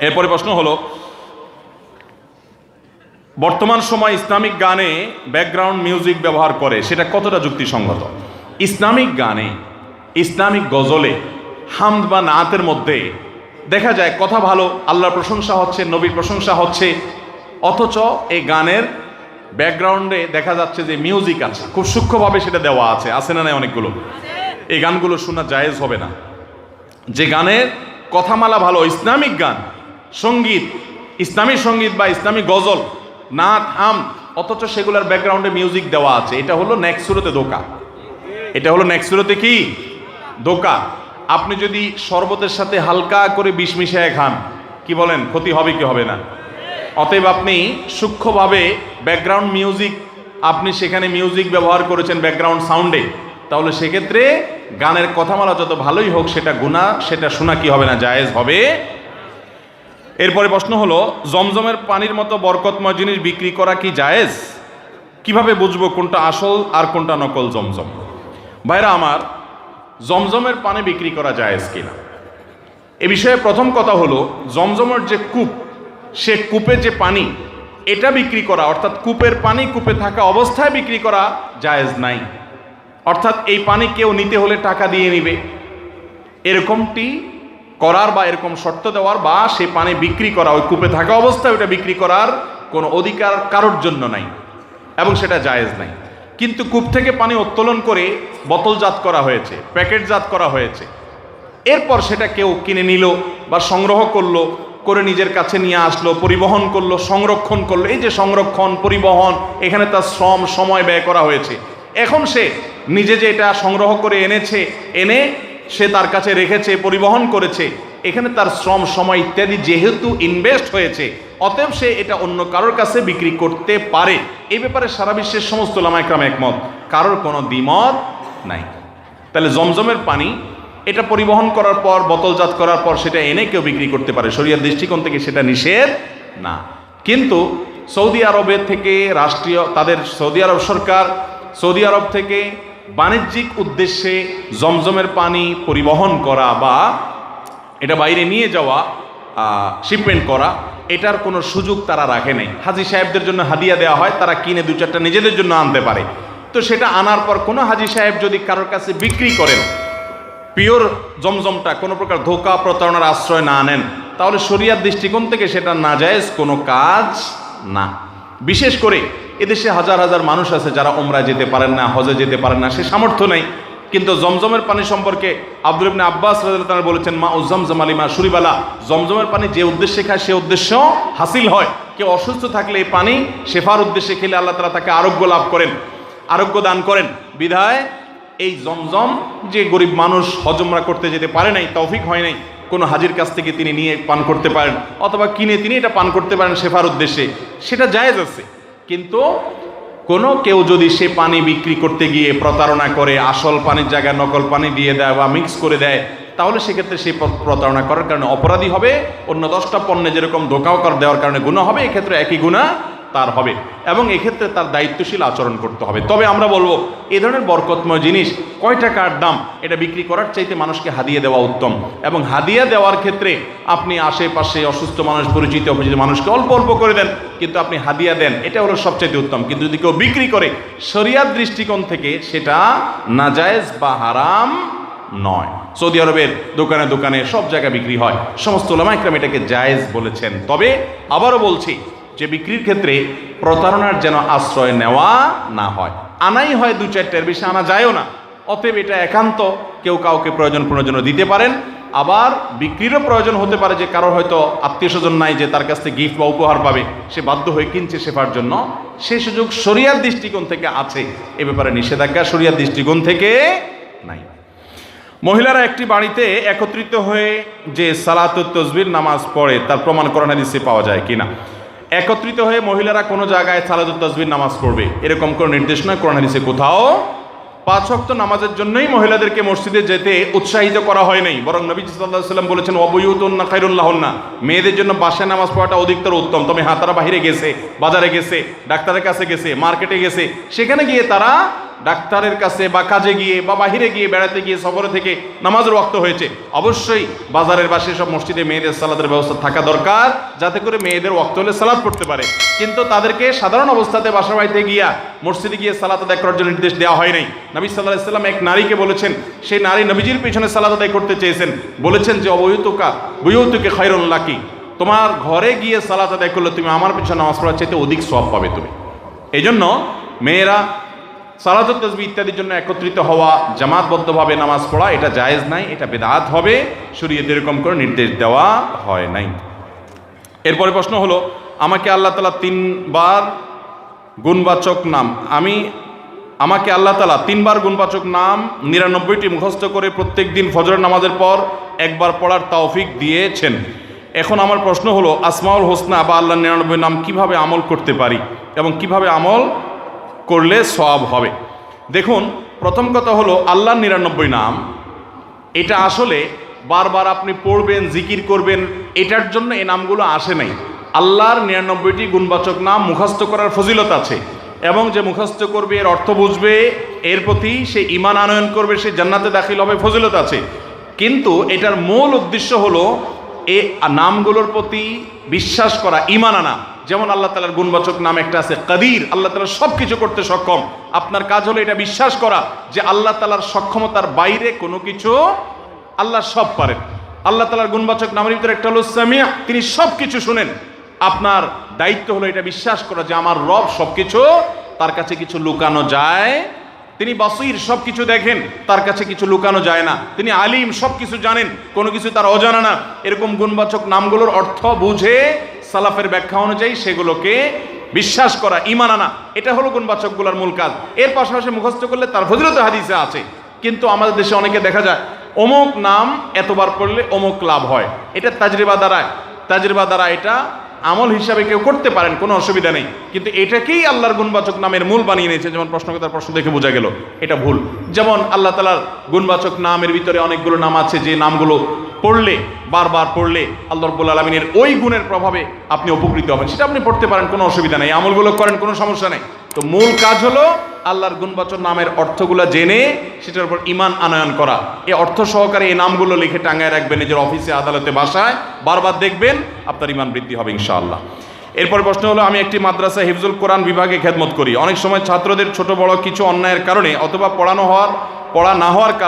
এরপরে প্রশ্ন হলো, বর্তমান সময় ইসলামিক গানে ব্যাকগ্রাউন্ড মিউজিক ব্যবহার করে, সেটা কতটা যুক্তিসঙ্গত? ইসলামিক গানে, ইসলামিক গজলে, হামদ বা নাতের মধ্যে দেখা যায় কথা ভালো, আল্লাহর প্রশংসা হচ্ছে, নবীর প্রশংসা হচ্ছে, অথচ এই গানের ব্যাকগ্রাউন্ডে দেখা যাচ্ছে যে মিউজিক আছে, খুব সূক্ষ্মভাবে সেটা দেওয়া আছে আছে না নাই অনেকগুলো? এই গানগুলো শোনা জায়েজ হবে না। যে গানের কথামালা ভালো, ইসলামিক গান সংগীত, ইসলামী সংগীত বা ইসলামী গজল নাট হাম, অথচ সেগুলোর ব্যাকগ্রাউন্ডে মিউজিক দেওয়া আছে। এটা হলো নেক্সুরোতে দোকা। এটা হলো নেক্সুরোতে কি? দোকা। আপনি যদি শরবতের সাথে হালকা করে বিষ মিশিয়ে খান, কি বলেন? ক্ষতি হবে কি হবে না? অতএব আপনি সূক্ষ্মভাবে ব্যাকগ্রাউন্ড মিউজিক, আপনি সেখানে মিউজিক ব্যবহার করেছেন ব্যাকগ্রাউন্ড সাউন্ডে, তাহলে সেক্ষেত্রে গানের কথামালা যত ভালোই হোক, সেটা গুণা সেটা শোনা কি হবে না? জায়েজ হবে এরপরে প্রশ্ন হলো, জমজমের পানির মতো বরকতময় জিনিস বিক্রি করা কি জায়েজ? কীভাবে বুঝব কোনটা আসল আর কোনটা নকল জমজম? ভাইরা আমার, জমজমের পানি বিক্রি করা জায়েজ কিনা? এ বিষয়ে প্রথম কথা হলো, জমজমের যে কূপ, সে কূপে যে পানি, এটা বিক্রি করা, অর্থাৎ কূপের পানি কূপে থাকা অবস্থায় বিক্রি করা জায়েজ নাই। অর্থাৎ এই পানি কেউ নিতে হলে টাকা দিয়ে নিবে। এরকমটি করার বা এরকম শর্ত দেওয়ার বা সে পানি বিক্রি করা, ওই কূপে থাকা অবস্থায় ওটা বিক্রি করার কোনো অধিকার কারোর জন্য নাই এবং সেটা জায়েজ নাই। কিন্তু কূপ থেকে পানি উত্তোলন করে বোতলজাত করা হয়েছে, প্যাকেটজাত করা হয়েছে। এরপর সেটা কেউ কিনে নিল বা সংগ্রহ করল, করে নিজের কাছে নিয়ে আসলো, পরিবহন করল, সংরক্ষণ করল। এই যে সংরক্ষণ, পরিবহন, এখানে তার শ্রম, সময় ব্যয় করা হয়েছে। এখন সে নিজে যে এটা সংগ্রহ করে এনেছে, এনে সে তার কাছে রেখেছে, পরিবহন করেছে। এখানে তার শ্রম সময় ইত্যাদি যেহেতু ইনভেস্ট হয়েছে, অতএব সে এটা অন্য কারোর কাছে বিক্রি করতে পারে। এ ব্যাপারে সারা বিশ্বের সমস্ত লামাইকরাম একমত। কারোর কোনো দ্বিমত নাই। তাহলে জমজমের পানি, এটা পরিবহন করার পর, বোতলজাত করার পর সেটা এনে কেউ বিক্রি করতে পারে। শরিয়ার দৃষ্টিকোণ থেকে সেটা নিষেধ না। কিন্তু সৌদি আরবের থেকে রাষ্ট্রীয়, তাদের সৌদি আরব সরকার, সৌদি আরব থেকে বাণিজ্যিক উদ্দেশ্যে জমজমের পানি পরিবহন করা বা এটা বাইরে নিয়ে যাওয়া শিপমেন্ট করা, এটার কোনো সুযোগ তারা রাখে নাই। হাজি সাহেবদের জন্য হাদিয়া দেওয়া হয়, তারা কিনে দু চারটা নিজেদের জন্য আনতে পারে। তো সেটা আনার পর কোনো হাজি সাহেব যদি কারোর কাছে বিক্রি করেন, পিওর জমজমটা, কোনো প্রকার ধোকা প্রতারণার আশ্রয় না নেন, তাহলে শরিয়ার দৃষ্টিকোণ থেকে সেটা নাজায়েজ কোনো কাজ না। বিশেষ করে এদেশে হাজার হাজার মানুষ আছে যারা ওমরা যেতে পারেন না, হজে যেতে পারেন না, সে সামর্থ্য নেই। কিন্তু জমজমের পানি সম্পর্কে আব্দুল ইবনে আব্বাস রাদিয়াল্লাহু বলেছেন, মা উজ্জমজম আলিমা সুরিবালা জমজমের পানি যে উদ্দেশ্যে খায়, সে উদ্দেশ্য হাসিল হয়। কেউ অসুস্থ থাকলে এই পানি শেফার উদ্দেশ্যে খেলে আল্লাহ তালা তাকে আরোগ্য লাভ করেন, আরোগ্য দান করেন। বিধায় এই জমজম যে গরিব মানুষ হজমরা করতে যেতে পারে নাই, তৌফিক হয় নাই, কোনো হাজির কাছ থেকে তিনি নিয়ে পান করতে পারেন, অথবা কিনে তিনি এটা পান করতে পারেন শেফার উদ্দেশ্যে। সেটা জায়েজ আছে। কিন্তু কোনো কেউ যদি সে পানি বিক্রি করতে গিয়ে প্রতারণা করে, আসল পানির জায়গায় নকল পানি দিয়ে দেয় বা মিক্স করে দেয়, তাহলে সেক্ষেত্রে সে প্রতারণা করার কারণে অপরাধী হবে। অন্য দশটা পণ্যে যেরকম ধোকাও কর দেওয়ার কারণে গুণা হবে, এক্ষেত্রে একই গুণা তার হবে এবং এক্ষেত্রে তার দায়িত্বশীল আচরণ করতে হবে। তবে আমরা বলব, এ ধরনের বরকতময় জিনিস, কয় টাকার দাম, এটা বিক্রি করার চাইতে মানুষকে হাদিয়ে দেওয়া উত্তম। এবং হাদিয়া দেওয়ার ক্ষেত্রে আপনি আশেপাশে অসুস্থ মানুষ, পরিচিত অপরিচিত মানুষকে অল্প অল্প করে দেন, কিন্তু আপনি হাদিয়া দেন, এটা হলো সবচাইতে উত্তম। কিন্তু যদি কেউ বিক্রি করে শরিয়ার দৃষ্টিকোণ থেকে সেটা নাজায়েজ বা হারাম নয়। সৌদি আরবের দোকানে দোকানে সব জায়গায় বিক্রি হয়। সমস্ত ওলামাইকরাম এটাকে জায়েজ বলেছেন। তবে আবারও বলছি যে বিক্রির ক্ষেত্রে প্রতারণার যেন আশ্রয় নেওয়া না হয়। আনাই হয় দু চারটের, বেশি আনা যায়ও না। অতএব এটা একান্ত, কেউ কাউকে প্রয়োজন প্রয়োজন দিতে পারেন। আবার বিক্রিরও প্রয়োজন হতে পারে যে কারোর হয়তো আত্মীয় স্বজন নাই যে তার কাছ থেকে গিফট বা উপহার পাবে, সে বাধ্য হয়ে কিনছে সেবার জন্য। সে সুযোগ শরিয়ার দৃষ্টিকোণ থেকে আছে। এ ব্যাপারে নিষেধাজ্ঞা শরিয়ার দৃষ্টিকোণ থেকে নাই। মহিলারা একটি বাড়িতে একত্রিত হয়ে যে সালাত তসবির নামাজ পড়ে, তার প্রমাণ করোনা দিচ্ছে পাওয়া যায় কিনা? একত্রিত হয়ে মহিলারা কোনো জায়গায় সালাদ তসবির নামাজ পড়বে। এরকম কোনো নির্দেশনা কোরআন হাদিসে কোথাও পাঁচ শক্ত নামাজের জন্যই মহিলাদেরকে মসজিদে যেতে উৎসাহিত করা হয় নাই। বরং নবী সাল্লাহ সাল্লাম বলেছেন অবয়ুতন্না খাইরুল্লাহন্না মেয়েদের জন্য বাসায় নামাজ পড়াটা অধিকতর উত্তম। তবে হাতারা তারা বাহিরে গেছে, বাজারে গেছে, ডাক্তারের কাছে গেছে, মার্কেটে গেছে, সেখানে গিয়ে তারা ডাক্তারের কাছে বা কাজে গিয়ে বা বাহিরে গিয়ে বেড়াতে গিয়ে সফরে থেকে নামাজের ওয়াক্ত হয়েছে, অবশ্যই বাজারের বা সব মসজিদে মেয়েদের সালাদের ব্যবস্থা থাকা দরকার, যাতে করে মেয়েদের ওয়াক্ত হলে সালাদ পড়তে পারে। কিন্তু তাদেরকে সাধারণ অবস্থাতে বাসা বাড়িতে গিয়া মসজিদে গিয়ে সালাত আদায় করার জন্য নির্দেশ দেওয়া হয় নাই। নবী সাল্লাহ সাল্লাম এক নারীকে বলেছেন, সেই নারী নবীজির পিছনে সালাত আদায় করতে চেয়েছেন। বলেছেন যে অবৈতুকা বৈয়তুকে খৈরুল্লাকি তোমার ঘরে গিয়ে সালাত আদায় করলে তুমি আমার পিছনে নামাজ পড়ার চাইতে অধিক সব পাবে তুমি। এই জন্য মেয়েরা সালাত তসবি ইত্যাদির জন্য একত্রিত হওয়া, জামাতবদ্ধভাবে নামাজ পড়া, এটা জায়েজ নাই, এটা বেদাত হবে, শরীয়তে এরকম করে নির্দেশ দেওয়া হয় নাই। এরপরে প্রশ্ন হলো, আমাকে আল্লাহ তালা তিনবার গুণবাচক নাম, আমি, আমাকে আল্লাহ তালা তিনবার গুণবাচক নাম নিরানব্বইটি মুখস্থ করে প্রত্যেক দিন ফজরের নামাজের পর একবার পড়ার তাওফিক দিয়েছেন। এখন আমার প্রশ্ন হলো, আসমাউল হোসনা বা আল্লাহ নিরানব্বই নাম কীভাবে আমল করতে পারি এবং কীভাবে আমল করলে সব হবে। দেখুন, প্রথম কথা হলো আল্লাহর নিরানব্বই নাম। এটা আসলে বারবার আপনি পড়বেন, জিকির করবেন, এটার জন্য এই নামগুলো আসে নাই। আল্লাহর নিরানব্বইটি গুণবাচক নাম মুখস্থ করার ফজিলত আছে এবং যে মুখস্থ করবে, এর অর্থ বুঝবে, এর প্রতি সে ইমান আনয়ন করবে, সে জান্নাতে দাখিল হবে, ফজিলত আছে। কিন্তু এটার মূল উদ্দেশ্য হলো এ নামগুলোর প্রতি বিশ্বাস করা ইমান আনা। যেমন আল্লাহ তালার গুণবাচক নাম একটা আছে, কাদির। আল্লাহ তালা সব কিছু করতে সক্ষম। আপনার কাজ হলো এটা বিশ্বাস করা যে আল্লাহ তালার সক্ষমতার বাইরে কোনো কিছু আল্লাহ সব পারেন। আল্লাহ তালার গুণবাচক নামের ভিতরে একটা হলো সামিয়া, তিনি সব কিছু শুনেন। আপনার দায়িত্ব হলো এটা বিশ্বাস করা যে আমার রব সব কিছু তার কাছে কিছু লুকানো যায় তিনি বাসির সব কিছু দেখেন, তার কাছে কিছু লুকানো যায় না। তিনি আলিম সব কিছু জানেন, কোনো কিছু তার অজানা না। এরকম গুণবাচক নামগুলোর অর্থ বুঝে সালাফের ব্যাখ্যা অনুযায়ী সেগুলোকে বিশ্বাস করা ইমান আনা। এটা হলো গুণবাচকগুলোর মূল কাজ। এর পাশাপাশি মুখস্থ করলে তার ফজিলত হাদিসে আছে। কিন্তু আমাদের দেশে অনেকে দেখা যায়, অমুক নাম এতবার পড়লে অমুক লাভ হয়। এটা তাজরিবা দ্বারায় তাজরিবা দ্বারা এটা আমল হিসাবে কেউ করতে পারেন, কোনো অসুবিধা নেই। কিন্তু এটাকেই আল্লাহর গুণবাচক নামের মূল বানিয়ে নিয়েছে, যেমন প্রশ্নকর্তার প্রশ্ন দেখে বোঝা গেল, এটা ভুল। যেমন আল্লাহ তালার গুণবাচক নামের ভিতরে অনেকগুলো নাম আছে, যে নামগুলো পড়লে, বারবার পড়লে আল্লাহ রব্বুল আলমিনের ওই গুণের প্রভাবে আপনি উপকৃত হবেন। সেটা আপনি পড়তে পারেন, কোনো অসুবিধা নেই। আমলগুলো করেন, কোনো সমস্যা নেই। তো মূল কাজ হলো আল্লাহর গুণবাচন নামের অর্থগুলো জেনে সেটার উপর ইমান আনয়ন করা। এই অর্থ সহকারে এই নামগুলো লিখে টাঙ্গায় রাখবেন, নিজের অফিসে, আদালতে, বাসায়, বারবার দেখবেন আপনার ইমান বৃদ্ধি হবে ইনশাআল্লাহ। এরপর প্রশ্ন হলো, আমি একটি মাদ্রাসা হিফজুল কোরআন বিভাগে খেদমত করি। অনেক সময় ছাত্রদের ছোট বড় কিছু অন্যায়ের কারণে অথবা পড়ানো হওয়ার, পড়া না হওয়ার কারণে